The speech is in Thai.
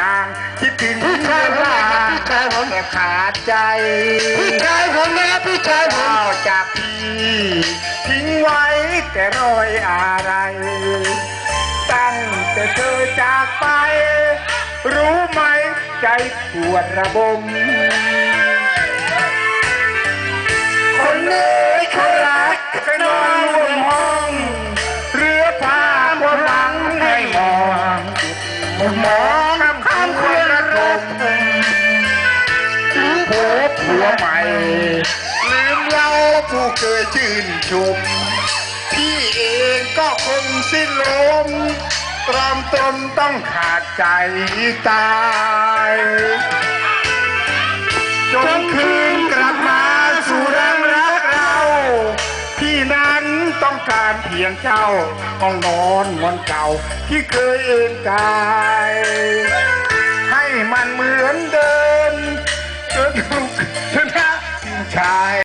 นางที่ชายผมแอพี่ชายผมแอบขาดใจพี่ชายผมแอบพี่ชายผมเอาจากพี่ทิ้งไว้แต่รอยอะไร ตั้งแต่เธอจากไป รู้ไหมใจปวดระบม คนเอ๋ยคนรักก็นอนบนห้องเรือพาควหลังให้มอง Oh, my. พบผัวใหม่ ลืมเราผู้เคยชื่นชม พี่เองก็คงสิ้นลมตรอมตนต้องขาดใจตายจนคืนกลับมาสู่รังรักเรา พี่นั้นต้องการเพียงเจ้าห้องนอนวันเก่าที่เคยเอ็นกาย ให้มันเหมือนเดิม จ